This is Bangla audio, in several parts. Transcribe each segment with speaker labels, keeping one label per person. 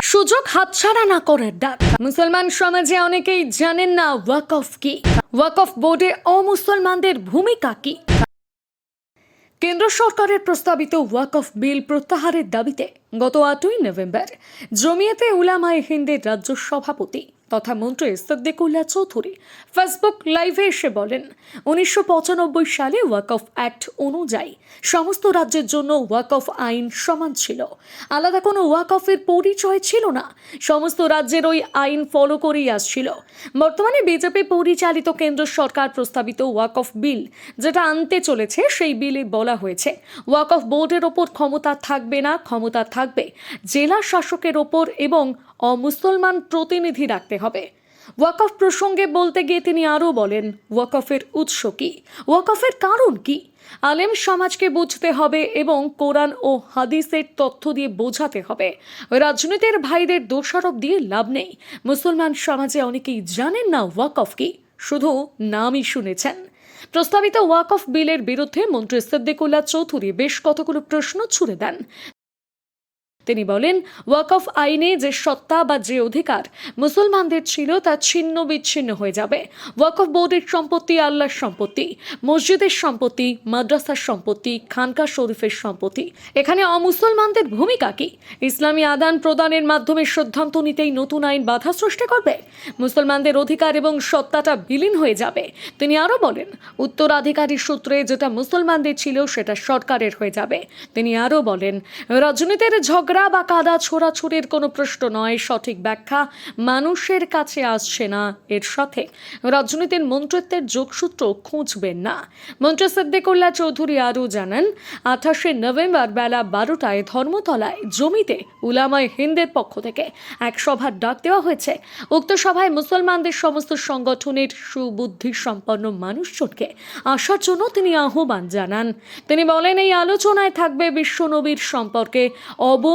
Speaker 1: সুযোগ হাতছাড়া না করে ডাক মুসলমান সমাজে অনেকেই জানেন না ওয়াকফ কি। ওয়াকফ বোর্ডে অমুসলমানদের ভূমিকা কি? কেন্দ্র সরকারের প্রস্তাবিত ওয়াকফ বিল প্রত্যাহারের দাবিতে গত আটই নভেম্বর জমিয়েতে উলামায়ে হিন্দের রাজ্য সভাপতি তথা মন্ত্রী সদ্দিকুল্লাহ চৌধুরী ফেসবুক লাইভে এসে বলেন, উনিশশো পঁচানব্বই সালে ওয়াকফ অ্যাক্ট অনুযায়ী সমস্ত রাজ্যের জন্য ওয়াকফ আইন সমান ছিল। আলাদা কোনো ওয়াকফের পরিচয় ছিল না, সমস্ত রাজ্যের ওই আইন ফলো করেই আসছিল। বর্তমানে বিজেপি পরিচালিত কেন্দ্র সরকার প্রস্তাবিত ওয়াকফ বিল, যেটা আনতে চলেছে, সেই বিলে বলা হয়েছে ওয়াকফ বোর্ডের ওপর ক্ষমতা থাকবে না, ক্ষমতা থাকবে জেলা শাসকের ওপর এবং অমুসলমান প্রতিনিধি রাখতে হবে। ওয়াকফ প্রসঙ্গে বলতে গিয়ে তিনি আরও বলেন, ওয়াকফের উৎস কি? ওয়াকফের কারণ কি? আলেম সমাজকে বুঝতে হবে এবং কোরআন ও হাদিসের তথ্য দিয়ে বোঝাতে হবে। রাজনীতির ভাইদের দোষারোপ দিয়ে লাভ নেই। মুসলমান সমাজে অনেকেই জানেন না ওয়াকফ কি, শুধু নামই শুনেছেন। প্রস্তাবিত ওয়াকফ বিলের বিরুদ্ধে মন্ত্রী সিদ্দিকুল্লাহ চৌধুরী বেশ কতগুলো প্রশ্ন ছুড়ে দেন। তিনি বলেন ওয়াকফ আইনে যে সত্তা বা যে অধিকার মুসলমানদের ছিল তা ছিন্ন বিচ্ছিন্ন হয়ে যাবে। ওয়াকফ বোর্ডের সম্পত্তি, আল্লাহর সম্পত্তি, মসজিদের সম্পত্তি, মাদ্রাসার সম্পত্তি, খানকা শরীফের সম্পত্তি। এখানে অমুসলমানদের ভূমিকা কি? ইসলামী আদান প্রদানের মাধ্যমে সিদ্ধান্ত নিতেই নতুন আইন বাধা সৃষ্টি করবে? মুসলমানদের অধিকার এবং সত্তাটা বিলীন হয়ে যাবে? তিনি আরও বলেন, উত্তরাধিকারী সূত্রে যেটা মুসলমানদের ছিল সেটা সরকারের হয়ে যাবে। তিনি আরও বলেন, রাজনীতির ঝগড়া বা কাদা ছোড়াছুড়ির কোনো প্রশ্ন নয়, সঠিক ব্যাখ্যা মানুষের কাছে আসছে না। এর সাথে রাজনীতির মন্ত্রিত্বের যোগসূত্র খুঁজবেন না। মন্ত্রী সিদ্দিকুল্লাহ চৌধুরী আরও জানান, আঠাশে নভেম্বর বেলা বারোটায় ধর্মতলায় জমিতে উলামায় হিন্দের পক্ষ থেকে এক সভার ডাক দেওয়া হয়েছে। উক্ত সভায় মুসলমানদের সমস্ত সংগঠনের সুবুদ্ধি সম্পন্ন মানুষজনকে আসার জন্য তিনি আহ্বান জানান। তিনি বলেন, এই আলোচনায় থাকবে বিশ্বনবীর সম্পর্কে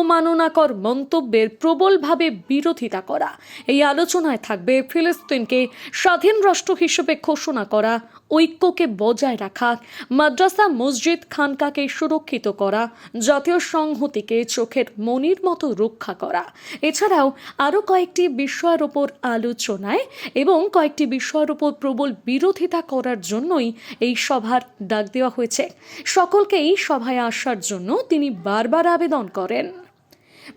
Speaker 1: অবমাননাকর মন্তব্যের প্রবলভাবে বিরোধিতা করা। এই আলোচনায় থাকবে ফিলিস্তিনকে স্বাধীন রাষ্ট্র হিসেবে ঘোষণা করা, ঐক্যকে বজায় রাখা, মাদ্রাসা মসজিদ খানকাকে সুরক্ষিত করা, জাতীয় সংহতিকে চোখের মনির মতো রক্ষা করা। এছাড়াও আরও কয়েকটি বিষয়ের ওপর আলোচনায় এবং কয়েকটি বিষয়ের ওপর প্রবল বিরোধিতা করার জন্যই এই সভার ডাক দেওয়া হয়েছে। সকলকেই সভায় আসার জন্য তিনি বারবার আবেদন করেন।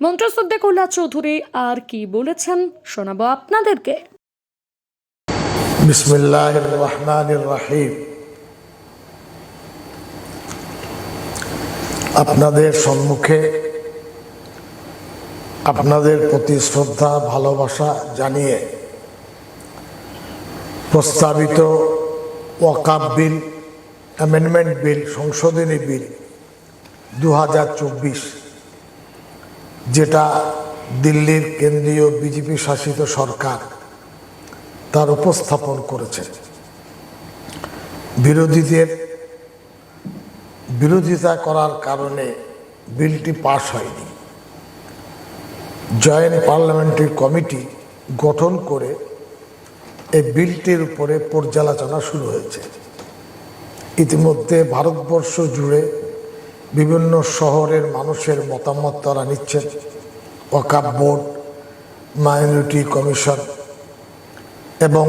Speaker 1: মন্ত্র সদ্দেকুল্লাহ চৌধুরী, আর কি বলেছেন শোনাবো আপনাদেরকে।
Speaker 2: আপনাদের সম্মুখে আপনাদের প্রতি শ্রদ্ধা, ভালোবাসা জানিয়ে প্রস্তাবিত ওয়াকাব বিল, অ্যামেন্ডমেন্ট বিল, সংশোধনী বিল দু হাজার চব্বিশ যেটা দিল্লির কেন্দ্রীয় বিজেপি শাসিত সরকার তার উপস্থাপন করেছে। বিরোধীদের বিরোধিতা করার কারণে বিলটি পাশ হয়নি। জয়েন্ট পার্লামেন্টারি কমিটি গঠন করে এই বিলটির উপরে পর্যালোচনা শুরু হয়েছে। ইতিমধ্যে ভারতবর্ষ জুড়ে বিভিন্ন শহরের মানুষের মতামত তারা নিচ্ছেন। ওয়াকাব বোর্ড, মাইনরিটি কমিশন এবং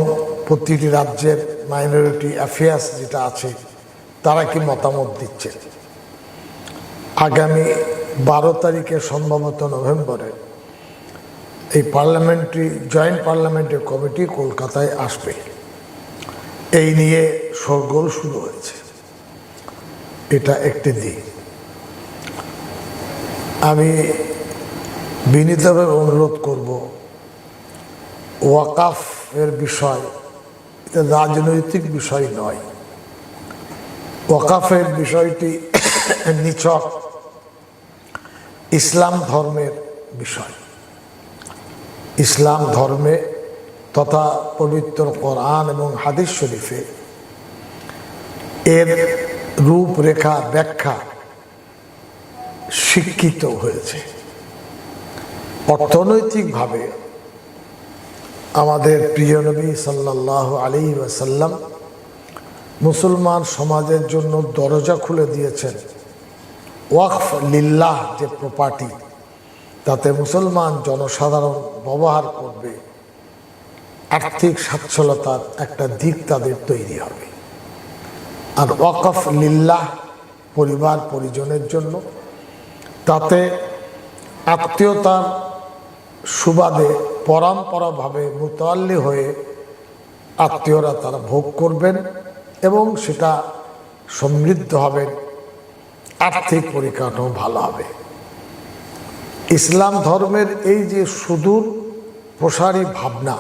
Speaker 2: প্রতিটি রাজ্যের মাইনরিটি অ্যাফেয়ার্স যেটা আছে, তারা কি মতামত দিচ্ছে? আগামী বারো তারিখে সম্ভবত নভেম্বরে এই পার্লামেন্টারি, জয়েন্ট পার্লামেন্টের কমিটি কলকাতায় আসবে। এই নিয়ে শোরগোল শুরু হয়েছে। এটা একটি দিক। আমি বিনীতভাবে অনুরোধ করব, ওয়াকাফ এর বিষয় এটা রাজনৈতিক বিষয় নয়। ওয়াকাফের বিষয়টি নিচক ইসলাম ধর্মের বিষয়। ইসলাম ধর্মে তথা পবিত্র কোরআন এবং হাদিস শরীফে এর রূপরেখা, ব্যাখ্যা শিক্ষিত হয়েছে। অর্থনৈতিকভাবে আমাদের প্রিয় নবী সাল্লাহ আলী ওয়াসাল্লাম মুসলমান সমাজের জন্য দরজা খুলে দিয়েছেন। ওয়াকফ লিল্লাহ, যে প্রপার্টি তাতে মুসলমান জনসাধারণ ব্যবহার করবে। আর্থিক সচ্ছলতার একটা দিক তাদের তৈরি হবে। আর ওয়াকফ লিল্লাহ, পরিবার পরিজনের জন্য তাতে আত্মীয়তার সুবাদে পরম্পরাভাবে মুতাল্লি হয়ে আত্মীয়রা তারা ভোগ করবেন এবং সেটা সমৃদ্ধ হবেন আর্থিক পরিকাঠামো ভালো হবে। ইসলাম ধর্মের এই যে সুদূর প্রসারী ভাবনা,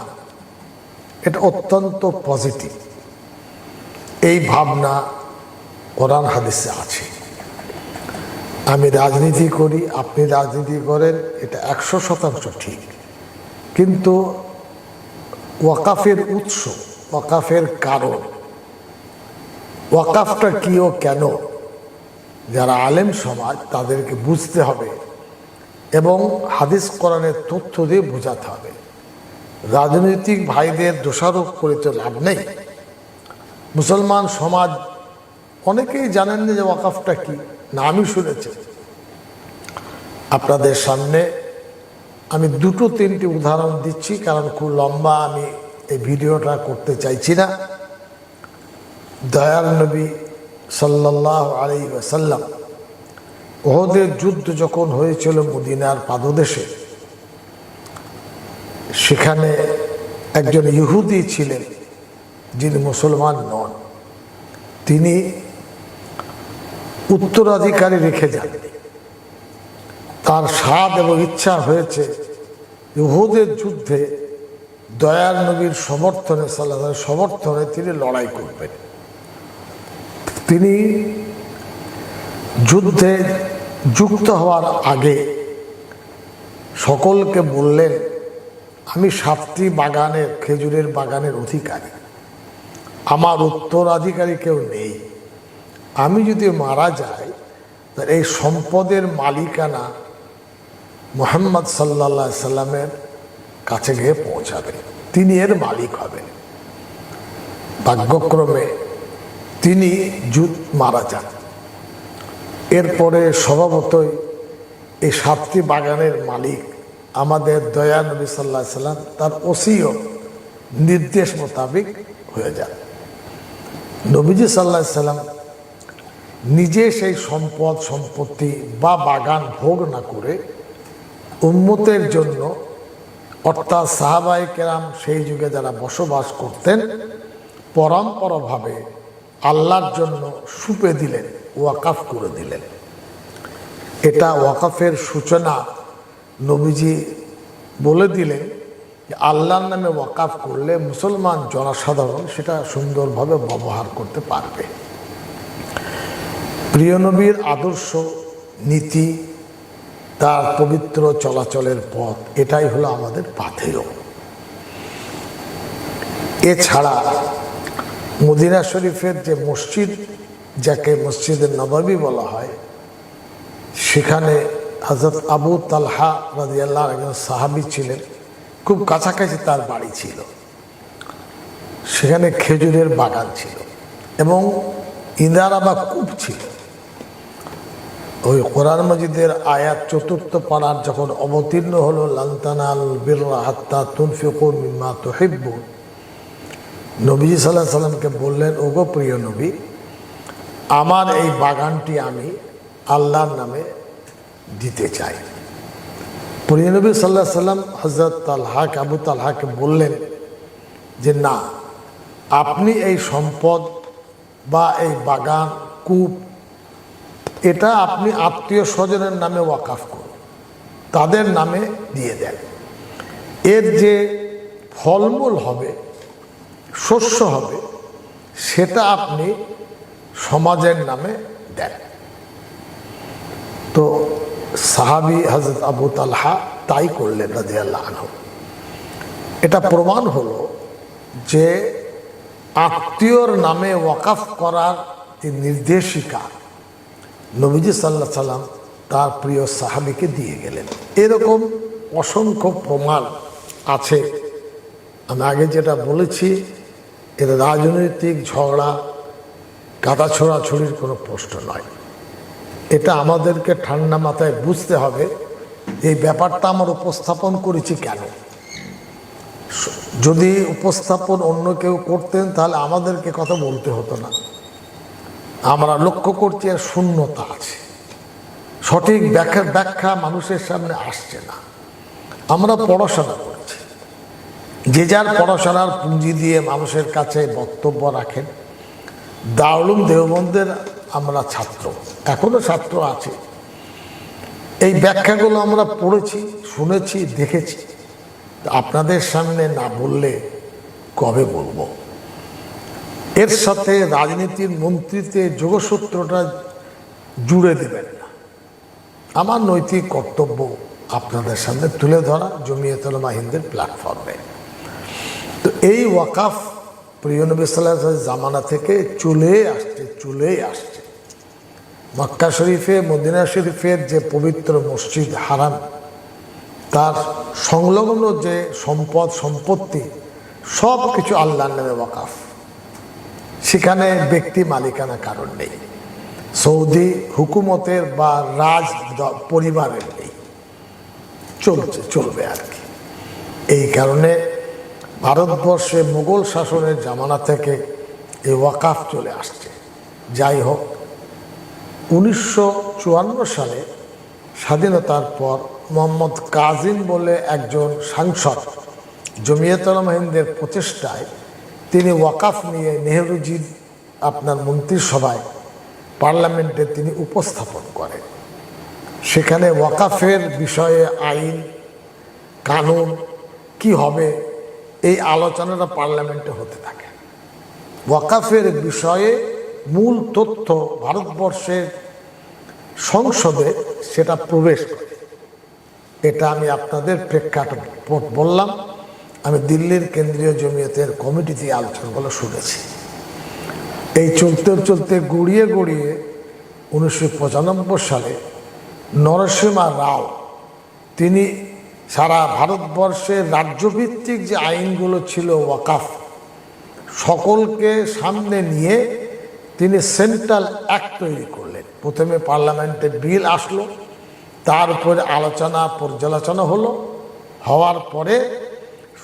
Speaker 2: এটা অত্যন্ত পজিটিভ। এই ভাবনা কোরআন হাদিসে আছে। আমি রাজনীতি করি, আপনি রাজনীতি করেন, এটা একশো শতাংশ ঠিক। কিন্তু ওয়াকাফের উৎস, ওয়াকাফের কারণ, ওয়াকাফটা কি ও কেন? যারা আলেম সমাজ, তাদেরকে বুঝতে হবে এবং হাদিস কোরআনের তথ্য দিয়ে বোঝাতে হবে। রাজনৈতিক ভাইদের দোষারোপ করে তো লাভ নেই। মুসলমান সমাজ, অনেকেই জানেন না যে ওয়াকাফটা কি? না আমি শুনেছি। আপনাদের সামনে আমি দুটো তিনটি উদাহরণ দিচ্ছি, কারণ খুব লম্বা আমি এই ভিডিওটা করতে চাইছি না। দয়াল নবী সাল্লাহ আলী ওয়াসাল্লাম ওহদের যুদ্ধ যখন হয়েছিল মদিনার পাদদেশে, সেখানে একজন ইহুদি ছিলেন যিনি মুসলমান নন। তিনি উত্তরাধিকারী রেখে যাননি তার স্বাদ এবং ইচ্ছা হয়েছে ইহুদের যুদ্ধে দয়াল নবীর সমর্থনে সাল্লাহ সমর্থনে তিনি লড়াই করবেন। তিনি যুদ্ধে যুক্ত হওয়ার আগে সকলকে বললেন, আমি সাতটি বাগানের, খেজুরের বাগানের অধিকারী। আমার উত্তরাধিকারী কেউ নেই। আমি যদি মারা যাই, তাহলে এই সম্পদের মালিকানা মোহাম্মদ সাল্লা সাল্লামের কাছে গিয়ে পৌঁছাবে। তিনি এর মালিক হবেন। ভাগ্যক্রমে তিনি যুদ্ধ মারা যান। এরপরে স্বভাবতই এই সাতটি বাগানের মালিক আমাদের দয়া নবী সাল্লাহ সাল্লাম তার ওসিও নির্দেশ মোতাবেক হয়ে যান। নবীজি সাল্লাহ সাল্লাম নিজে সেই সম্পদ, সম্পত্তি বা বাগান ভোগ না করে উম্মতের জন্য, অর্থাৎ সাহাবাই কেরাম সেই যুগে যারা বসবাস করতেন, পরম্পরাভাবে আল্লাহর জন্য সুপে দিলেন, ওয়াকাফ করে দিলেন। এটা ওয়াকাফের সূচনা নবীজি বলে দিলেন আল্লাহর নামে ওয়াকাফ করলে মুসলমান জনসাধারণ সেটা সুন্দরভাবে ব্যবহার করতে পারবে। প্রিয় নবীর আদর্শ নীতি, তার পবিত্র চলাচলের পথ, এটাই হলো আমাদের পাথেয়। এছাড়া মদিনা শরীফের যে মসজিদ, যাকে মসজিদের নবাবী বলা হয়, সেখানে হজরত আবু তালহা রাজিয়াল্লাহ একজন সাহাবি ছিলেন। খুব কাছাকাছি তার বাড়ি ছিল। সেখানে খেজুরের বাগান ছিল এবং ইন্দারা বা কূপ ছিল। ওই কোরআন মজিদের আয়াত চতুর্থ পাড়ার যখন অবতীর্ণ হলো, লান্তানাল বীর হাত্তা তুনফিকুর মিম্মা তোহিব্বু নবীজি সাল্লাহ সাল্লামকে বললেন, ওগো প্রিয় নবী, আমার এই বাগানটি আমি আল্লাহর নামে দিতে চাই। প্রিয় নবী সাল্লাহ সাল্লাম হজরত তালহাক, আবু তালহাকে বললেন যে, না, আপনি এই সম্পদ বা এই বাগান কূপ এটা আপনি আত্মীয় স্বজনের নামে ওয়াকাফ করুন। তাদের নামে দিয়ে দেন। এর যে ফলমূল হবে, শস্য হবে, সেটা আপনি সমাজের নামে দেন। তো সাহাবি হজরত আবু তালহা তাই করলেন রাজি আল্লাহ আনহু। এটা প্রমাণ হলো যে আত্মীয়র নামে ওয়াকাফ করার যে নির্দেশিকা নবীজি সাল্লাহ সাল্লাম তার প্রিয় সাহাবিকে দিয়ে গেলেন। এরকম অসংখ্য প্রমাণ আছে। আমি আগে যেটা বলেছি এটা রাজনৈতিক ঝগড়া কাদা ছোড়াছড়ির কোনো প্রশ্ন নয়। এটা আমাদেরকে ঠান্ডা মাথায় বুঝতে হবে, এই ব্যাপারটা আমার উপস্থাপন করেছি কেন? যদি উপস্থাপন অন্য কেউ করতেন, তাহলে আমাদেরকে কথা বলতে হতো না। আমরা লক্ষ্য করছি আর শূন্যতা আছে। সঠিক ব্যাখ্যা ব্যাখ্যা মানুষের সামনে আসছে না। আমরা পড়াশোনা করেছি। যে যার পড়াশোনার পুঁজি দিয়ে মানুষের কাছে বক্তব্য রাখেন। দারুলুম দেওবন্দের আমরা ছাত্র, এখনও ছাত্র আছে। এই ব্যাখ্যাগুলো আমরা পড়েছি, শুনেছি, দেখেছি। আপনাদের সামনে না বললে কবে বলব? এর সাথে রাজনীতির মন্ত্রীতে যোগসূত্রটা জুড়ে দেবেন না। আমার নৈতিক কর্তব্য আপনাদের সামনে তুলে ধরা জমিয়তুল মাহিন্দের প্ল্যাটফর্মে তো এই ওয়াকাফ প্রিয় নবী জামানা থেকে চলে আসছে চলে আসছে। মক্কা শরীফে, মদিনা শরীফের যে পবিত্র মসজিদ হারাম, তার সংলগ্ন যে সম্পদ, সম্পত্তি সব কিছু আল্লাহর নামে ওয়াকাফ। সেখানে ব্যক্তি মালিকানা কারণ নেই। সৌদি হুকুমতের বা রাজ পরিবারের নেই। চলছে, চলবে আর কি। এই কারণে ভারতবর্ষে মুঘল শাসনের জামানা থেকে এই ওয়াকাফ চলে আসছে। যাই হোক, উনিশশো চুয়ান্ন সালে স্বাধীনতার পর মোহাম্মদ কাজিম বলে একজন সাংসদ জমিয়তুল মাহিন্দের প্রচেষ্টায় তিনি ওয়াকাফ নিয়ে নেহরুজি আপনার মন্ত্রিসভায় পার্লামেন্টে তিনি উপস্থাপন করেন। সেখানে ওয়াকাফের বিষয়ে আইন, কানুন কি হবে, এই আলোচনাটা পার্লামেন্টে হতে থাকে। ওয়াকাফের বিষয়ে মূল তথ্য ভারতবর্ষের সংসদে সেটা প্রবেশ করে। এটা আমি আপনাদের প্রেক্ষাট বললাম। আমি দিল্লির কেন্দ্রীয় জমিয়তের কমিটিতে আলোচনাগুলো শুনেছি। এই চলতে চলতে গড়িয়ে গড়িয়ে উনিশশো পঁচানব্বই সালে নরসিমা রাও, তিনি সারা ভারতবর্ষের রাজ্যভিত্তিক যে আইনগুলো ছিল, ওয়াকাফ, সকলকে সামনে নিয়ে তিনি সেন্ট্রাল অ্যাক্ট তৈরি করলেন। প্রথমে পার্লামেন্টে বিল আসলো তার উপরে আলোচনা, পর্যালোচনা হলো, হওয়ার পরে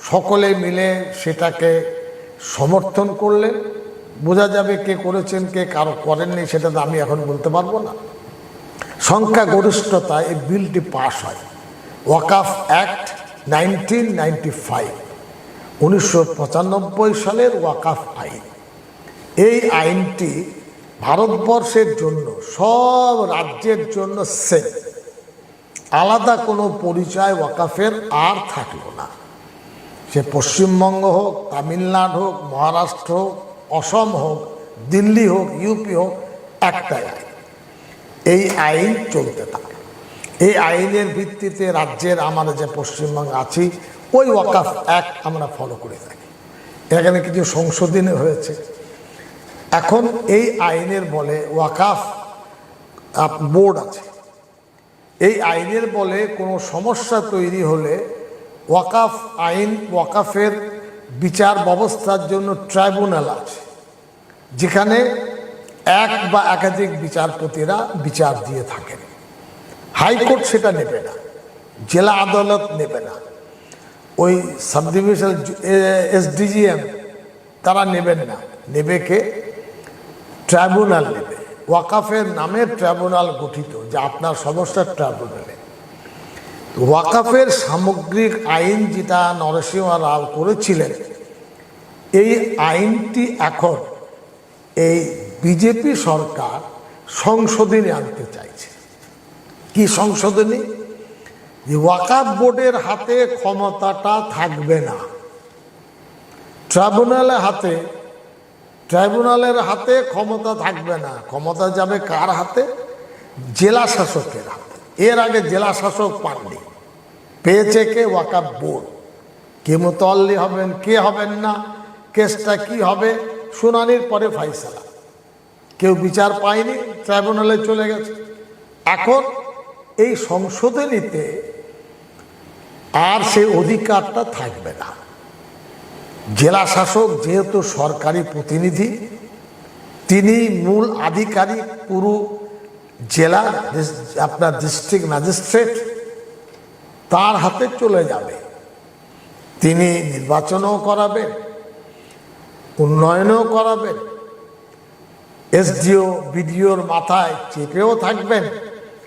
Speaker 2: সকলে মিলে সেটাকে সমর্থন করলেন। বোঝা যাবে কে করেছেন, কে কারও করেননি, সেটা তো আমি এখন বলতে পারব না। সংখ্যাগরিষ্ঠতায় এই বিলটি পাশ হয়। ওয়াকাফ অ্যাক্ট নাইনটিন নাইনটি ফাইভ, উনিশশো পঁচানব্বই সালের ওয়াকাফ আইন। এই আইনটি ভারতবর্ষের জন্য, সব রাজ্যের জন্য সেম আলাদা কোনো পরিচয় ওয়াকাফের আর থাকল না। সে পশ্চিমবঙ্গ হোক, তামিলনাড়ু হোক, মহারাষ্ট্র হোক, অসম হোক, দিল্লি হোক, ইউপি হোক, একটাই এই আইন চলতে থাকে। এই আইনের ভিত্তিতে রাজ্যের আমরা যে পশ্চিমবঙ্গ আছি, ওই ওয়াকাফ অ্যাক্ট আমরা ফলো করে থাকি। এখানে কিছু সংশোধনী হয়েছে। এখন এই আইনের বলে ওয়াকাফ বোর্ড আছে। এই আইনের বলে কোনো সমস্যা তৈরি হলে ওয়াকাফ আইন, ওয়াকাফের বিচার ব্যবস্থার জন্য ট্রাইব্যুনাল আছে, যেখানে এক বা একাধিক বিচারপতিরা বিচার দিয়ে থাকেন। হাইকোর্ট সেটা নেবে না, জেলা আদালত নেবে না। ওই সাব ডিভিশন এসডিজিএম তারা নেবেন না, নেবে কে? ট্রাইব্যুনাল নেবে। ওয়াকাফের নামে ট্রাইব্যুনাল গঠিত, যে আপনার সমস্যা ট্রাইব্যুনালে। ওয়াকাফের সামগ্রিক আইন যেটা নরসিংহ রাও করেছিলেন, এই আইনটি এখন এই বিজেপি সরকার সংশোধনী আনতে চাইছে। কি সংশোধনী? যে ওয়াকাফ বোর্ডের হাতে ক্ষমতাটা থাকবে না। ট্রাইব্যুনালের হাতে ট্রাইব্যুনালের হাতে ক্ষমতা থাকবে না। ক্ষমতা যাবে কার হাতে? জেলা শাসকের হাতে। এর আগে জেলা শাসক পাননি। পেয়েছে কে ওয়াকাফ বোর্ড? কে মোতল্লি হবেন, কে হবেন না, কেসটা কি হবে, শুনানির পরে ফাইসালা। কেউ বিচার পায়নি, ট্রাইব্যুনালে চলে গেছে। এখন এই সংশোধনীতে আর সেই অধিকারটা থাকবে না। জেলা শাসক যেহেতু সরকারি প্রতিনিধি তিনি মূল আধিকারিক পুরো জেলা আপনার ডিস্ট্রিক্ট ম্যাজিস্ট্রেট তার হাতে চলে যাবে। তিনি নির্বাচনও করাবেন, উন্নয়নও করাবেন, এসডিও, বিডিওর মাথায় চেপেও থাকবেন।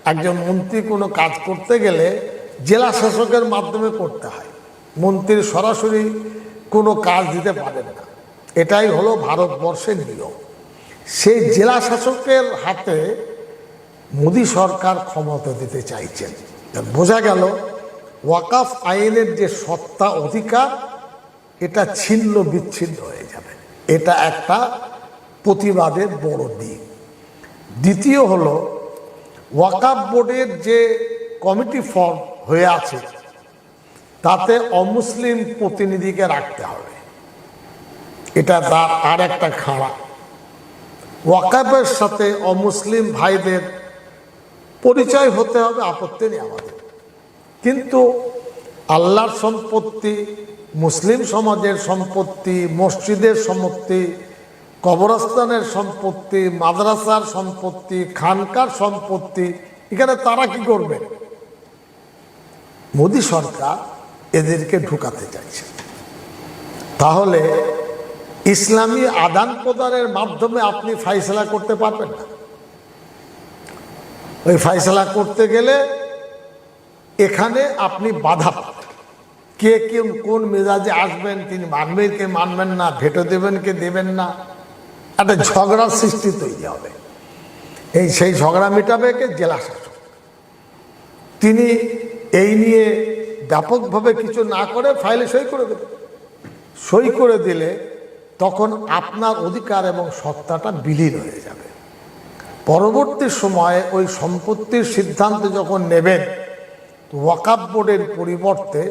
Speaker 2: একজন মন্ত্রী কোনো কাজ করতে গেলে জেলা শাসকের মাধ্যমে করতে হয়। মন্ত্রী সরাসরি কোনো কাজ দিতে পারেন না। এটাই হলো ভারতবর্ষের নিয়ম। সেই জেলা শাসকের হাতে মোদী সরকার ক্ষমতা দিতে চাইছেন। বোঝা গেল, ওয়াকাফ আইনের যে সত্তা অধিকার, এটা ছিন্ন বিচ্ছিন্ন হয়ে যাবে। এটা একটা প্রতিবাদের বড় দিক। দ্বিতীয় হল, ওয়াকাফ বোর্ডের যে কমিটি ফর্ম হয়ে আছে, তাতে অমুসলিম প্রতিনিধিকে রাখতে হবে। এটা তার আর একটা খাড়া। ওয়াকাফের সাথে অমুসলিম ভাইদের পরিচয় হতে হবে, আপত্তি নেই আমাদের। কিন্তু আল্লাহর সম্পত্তি, মুসলিম সমাজের সম্পত্তি, মসজিদের সম্পত্তি, কবরস্থানের সম্পত্তি, মাদ্রাসার সম্পত্তি, খানকার সম্পত্তি, এখানে তারা কি করবে? মোদী সরকার এদেরকে ঢুকাতে চাইছে। তাহলে ইসলামী আদান প্রদানের মাধ্যমে আপনি ফাইসলা করতে পারবেন না। ওই ফাইসলা করতে গেলে এখানে আপনি বাধা কে কে কোন মেজাজে আসবেন, তিনি মানবেন কে মানবেন না, ভেটো দেবেন, কে দেবেন না, একটা ঝগড়ার সৃষ্টি তৈরি হবে। এই সেই ঝগড়া মেটাবে কে? জেলা শাসক। তিনি এই নিয়ে ব্যাপকভাবে কিছু না করে ফাইলে সই করে দেবে সই করে দিলে তখন আপনার অধিকার এবং সত্তাটা বিলীন হয়ে যাবে। পরবর্তী সময়ে ওই সম্পত্তির সিদ্ধান্ত যখন নেবেন ওয়াকাব বোর্ডের পরিবর্তে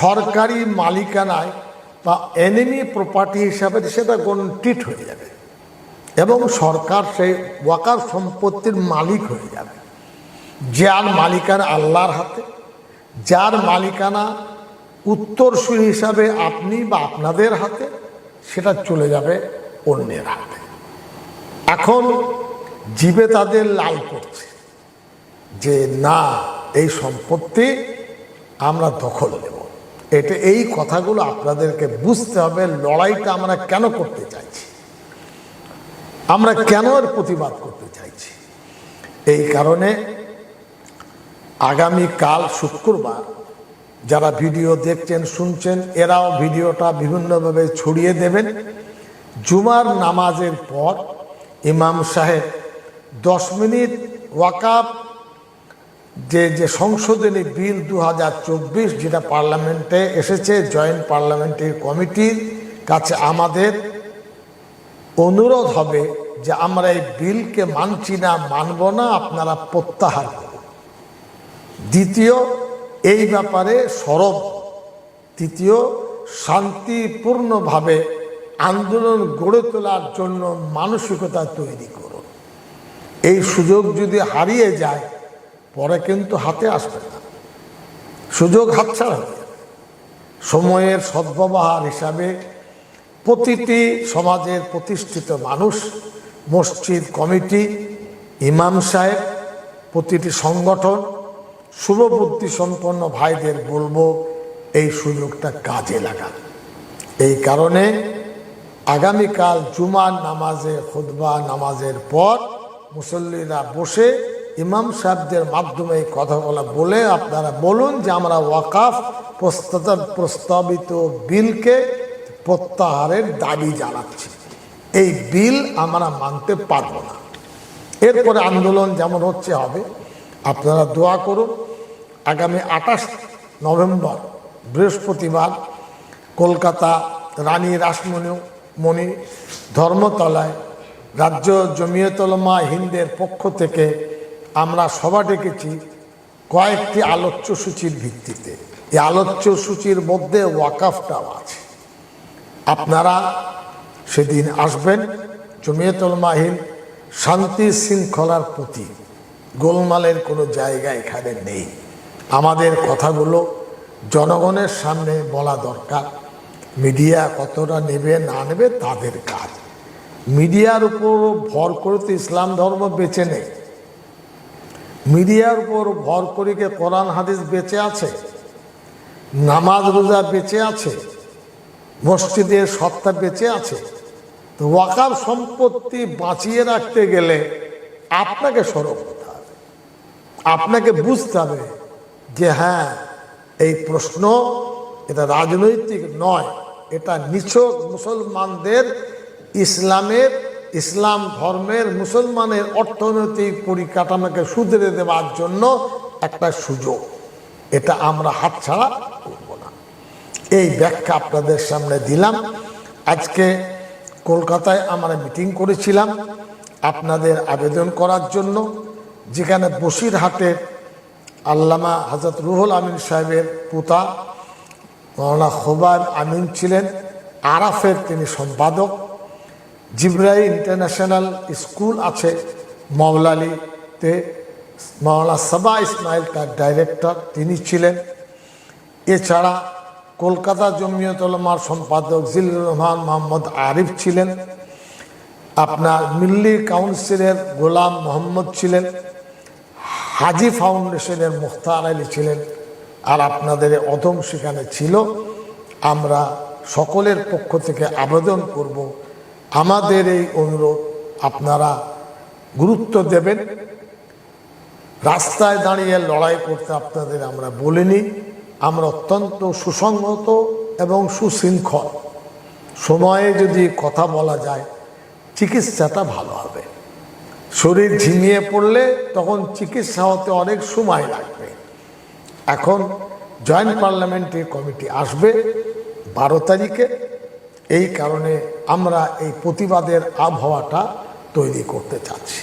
Speaker 2: সরকারি মালিকানায় বা এনিমি প্রপার্টি হিসাবে সেটা গণটিট হয়ে যাবে এবং সরকার সেই ওয়াকার সম্পত্তির মালিক হয়ে যাবে। যার মালিকানা আল্লাহর হাতে, যার মালিকানা উত্তরসূরি হিসাবে আপনি বা আপনাদের হাতে, সেটা চলে যাবে অন্যের হাতে। এখন জীবে তাদের লাল করছে যে, না, এই সম্পত্তি আমরা দখল নেব। এটা এই কথাগুলো আপনাদেরকে বুঝতে হবে, লড়াইটা আমরা কেন করতে চাইছি। আমরা কেন এর প্রতিবাদ করতে চাইছি? এই কারণে আগামীকাল শুক্রবার যারা ভিডিও দেখছেন, শুনছেন, এরাও ভিডিওটা বিভিন্নভাবে ছড়িয়ে দেবেন। জুমার নামাজের পর ইমাম সাহেব দশ মিনিট ওয়াকাপ, যে যে সংশোধনী বিল দু হাজার চব্বিশ যেটা পার্লামেন্টে এসেছে, জয়েন্ট পার্লামেন্টারি কমিটির কাছে আমাদের অনুরোধ হবে যে আমরা এই বিলকে মানছি না, মানব না, আপনারা প্রত্যাহার করুন। দ্বিতীয়, এই ব্যাপারে সরব। তৃতীয়, শান্তিপূর্ণভাবে আন্দোলন গড়ে তোলার জন্য মানসিকতা তৈরি করুন। এই সুযোগ যদি হারিয়ে যায়, পরে কিন্তু হাতে আসবে না। সুযোগ হাতছাড়া সময়ের সদ্ব্যবহার হিসাবে প্রতিটি সমাজের প্রতিষ্ঠিত মানুষ, মসজিদ কমিটি, ইমাম সাহেব, প্রতিটি সংগঠন শুভবুদ্ধি সম্পন্ন ভাইদের বলব, এই সুযোগটা কাজে লাগান। এই কারণে আগামীকাল জুমার নামাজে খুদবা নামাজের পর মুসল্লিরা বসে ইমাম সাহেবদের মাধ্যমে এই কথাগুলো বলে আপনারা বলুন যে আমরা ওয়াকাফ প্রস্তাব প্রস্তাবিত বিলকে প্রত্যাহারের দাবি জানাচ্ছি। এই বিল আমরা মানতে পারব না। এরপরে আন্দোলন যেমন হচ্ছে হবে, আপনারা দোয়া করুন, আগামী আঠাশ নভেম্বর, বৃহস্পতিবার কলকাতা রানী রাসমণি মণি ধর্মতলায় রাজ্য জমিয়তলমা হিন্দের পক্ষ থেকে আমরা সভা ডেকেছি কয়েকটি আলোচ্য সূচির ভিত্তিতে। এই আলোচ্য সূচির মধ্যে ওয়াকাফটাও আছে। আপনারা সেদিন আসবেন জমিয়তুল মাহিন শান্তি শৃঙ্খলার প্রতি গোলমালের কোনো জায়গা এখানে নেই। আমাদের কথাগুলো জনগণের সামনে বলা দরকার। মিডিয়া কতটা নেবে, না নেবে, তাদের কাজ। মিডিয়ার উপর ভর করে তো ইসলাম ধর্ম বেঁচে নেই। মিডিয়ার উপর ভর করে কে কোরআন, হাদিস বেঁচে আছে? নামাজ, রোজা বেঁচে আছে? মসজিদের সত্তা বেঁচে আছে? তো ওয়াকার সম্পত্তি বাঁচিয়ে রাখতে গেলে আপনাকে সরব হতে হবে। আপনাকে বুঝতে হবে যে হ্যাঁ এই প্রশ্ন এটা রাজনৈতিক নয়, এটা নিছক মুসলমানদের ইসলামের, ইসলাম ধর্মের, মুসলমানের অর্থনৈতিক পরিকাঠামোকে সুধরে দেওয়ার জন্য একটা সুযোগ। এটা আমরা হাতছাড়া করব না। এই ব্যাখ্যা আপনাদের সামনে দিলাম। আজকে কলকাতায় আমরা মিটিং করেছিলাম আপনাদের আবেদন করার জন্য, যেখানে বসিরহাটের আল্লামা হজরত রুহুল আমিন সাহেবের পুতা মৌলানা খোবার আমিন ছিলেন, আরাফের তিনি সম্পাদক। জিব্রাই ইন্টারন্যাশনাল স্কুল আছে মৌলালিতে। মৌলানা সাবা ইসমাইল তার ডাইরেক্টর তিনি ছিলেন। এছাড়া কলকাতা জমিয়ত উলামার সম্পাদক জিল্লুর রহমান মোহাম্মদ আরিফ ছিলেন। আপনার মিল্লি কাউন্সিলের গোলাম মোহাম্মদ ছিলেন। হাজি ফাউন্ডেশনের মুখতার আলী ছিলেন। আর আপনাদের অদম সেখানে ছিল। আমরা সকলের পক্ষ থেকে আবেদন করব আমাদের এই অনুরোধ আপনারা গুরুত্ব দেবেন। রাস্তায় দাঁড়িয়ে লড়াই করতে আপনাদের আমরা বলিনি। আমরা অত্যন্ত সুসংহত এবং সুশৃঙ্খল। সময়ে যদি কথা বলা যায়, চিকিৎসাটা ভালো হবে। শরীর ঝিমিয়ে পড়লে তখন চিকিৎসা হতে অনেক সময় লাগবে। এখন জয়েন্ট পার্লামেন্টের কমিটি আসবে বারো তারিখে। এই কারণে আমরা এই প্রতিবাদের আবহাওয়াটা তৈরি করতে চাচ্ছি।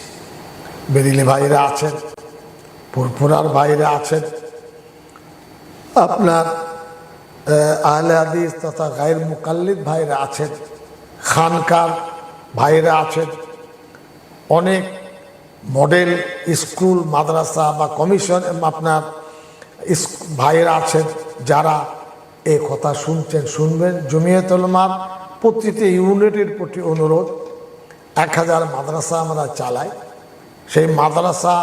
Speaker 2: বেরিলি ভাইরা আছেন পুরপুরার ভাইরা আছেন। আপনার আহ, আহলে হাদিস তথা গায়ের মুকাল্লিদ ভাইরা আছেন খানকার ভাইরা আছেন। অনেক মডেল স্কুল মাদ্রাসা বা কমিশন আপনার ভাইয়েরা আছেন যারা এই কথা শুনছেন, শুনবেন। জমিয়তলমার প্রতিটি ইউনিটের প্রতি অনুরোধ। এক হাজার মাদ্রাসা আমরা চালাই। সেই মাদ্রাসা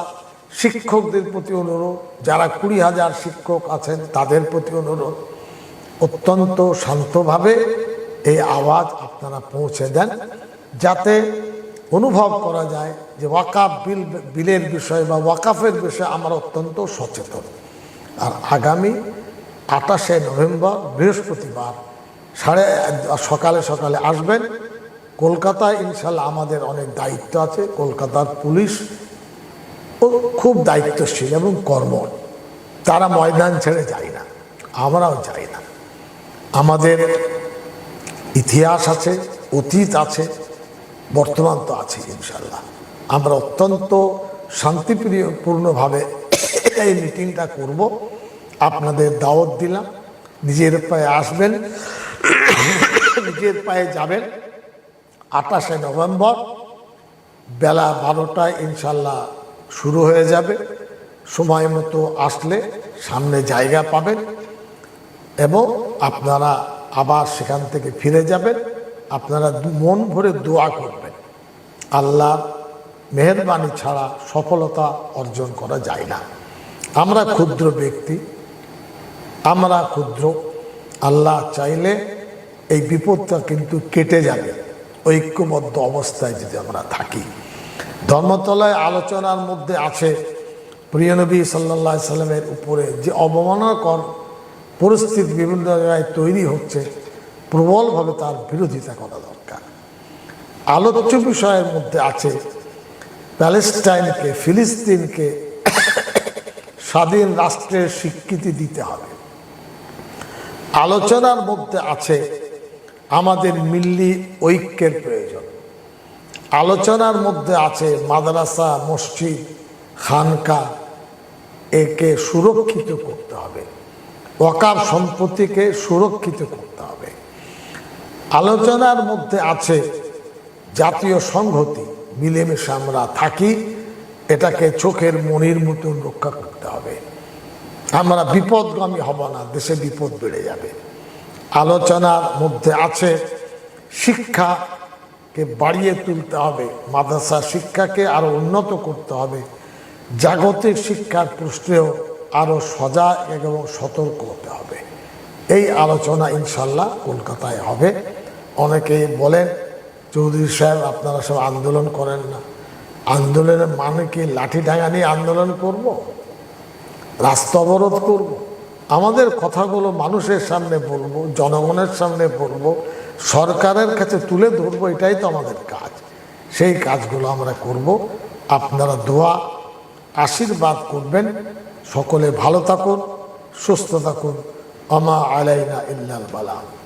Speaker 2: শিক্ষকদের প্রতি অনুরোধ, যারা কুড়ি হাজার শিক্ষক আছেন, তাদের প্রতি অনুরোধ। অত্যন্ত শান্তভাবে এই আওয়াজ আপনারা পৌঁছে দেন, যাতে অনুভব করা যায় যে ওয়াকাফ বিল, বিলের বিষয় বা ওয়াকাফের বিষয়ে আমরা অত্যন্ত সচেতন। আর আগামী আঠাশে নভেম্বর বৃহস্পতিবার। সাড়ে সকালে সকালে আসবেন। কলকাতায় ইনশাল্লাহ আমাদের অনেক দায়িত্ব আছে। কলকাতার পুলিশ ও খুব দায়িত্বশীল এবং কর্মঠ। তারা ময়দান ছেড়ে যায় না। আমরাও যাই না। আমাদের ইতিহাস আছে, অতীত আছে, বর্তমান তো আছে ইনশাল্লাহ। আমরা অত্যন্ত শান্তিপ্রিয়পূর্ণভাবে এই মিটিংটা করব। আপনাদের দাওয়াত দিলাম। নিজের পায়ে আসবেন, নিজের পায়ে যাবেন। আঠাশে নভেম্বর, বেলা বারোটায় ইনশাল্লাহ শুরু হয়ে যাবে। সময় মতো আসলে সামনে জায়গা পাবেন এবং আপনারা আবার সেখান থেকে ফিরে যাবেন। আপনারা মন ভরে দোয়া করবেন। আল্লাহর মেহরবানি ছাড়া সফলতা অর্জন করা যায় না। আমরা ক্ষুদ্র ব্যক্তি আমরা ক্ষুদ্র, আল্লাহ চাইলে এই বিপদটা কিন্তু কেটে যাবে। ঐক্যবদ্ধ অবস্থায় যদি আমরা থাকি। ধর্মতলায় আলোচনার মধ্যে আছে, প্রিয় নবী সাল্লা সাল্লামের উপরে যে অবমাননাকর পরিস্থিতি বিভিন্ন জায়গায় তৈরি হচ্ছে, প্রবলভাবে তার বিরোধিতা করা দরকার। আলোচ্য বিষয়ের মধ্যে আছে, প্যালেস্টাইনকে, ফিলিস্তিনকে স্বাধীন রাষ্ট্রের স্বীকৃতি দিতে হবে। আলোচনার মধ্যে আছে আমাদের মিল্লি ঐক্যের প্রয়োজন। আলোচনার মধ্যে আছে মাদ্রাসা, মসজিদ খানকা একে সুরক্ষিত করতে হবে। ওয়াকার সম্পত্তিকে সুরক্ষিত করতে হবে। আলোচনার মধ্যে আছে জাতীয় সংহতি, মিলেমিশে আমরা থাকি, এটাকে চোখের মনির মতন রক্ষা করতে হবে। আমরা বিপদগামী হব না, দেশে বিপদ বেড়ে যাবে। আলোচনার মধ্যে আছে, শিক্ষাকে বাড়িয়ে তুলতে হবে, মাদ্রাসা শিক্ষাকে আরও উন্নত করতে হবে। জাগতিক শিক্ষার প্রশ্নেও আরও সজাগ এবং সতর্ক হতে হবে। এই আলোচনা ইনশাল্লাহ কলকাতায় হবে। অনেকেই বলেন, চৌধুরী সাহেব, আপনারা সব আন্দোলন করেন না। আন্দোলনের মানে কি লাঠি ডাঙা নিয়ে আন্দোলন করব? রাস্তা অবরোধ করব। আমাদের কথাগুলো মানুষের সামনে বলব, জনগণের সামনে বলব, সরকারের কাছে তুলে ধরবো, এটাই তো আমাদের কাজ। সেই কাজগুলো আমরা করব। আপনারা দোয়া, আশীর্বাদ করবেন। সকলে ভালো থাকুন, সুস্থ থাকুন। আমা আলাইনা ইল্লাল বালাম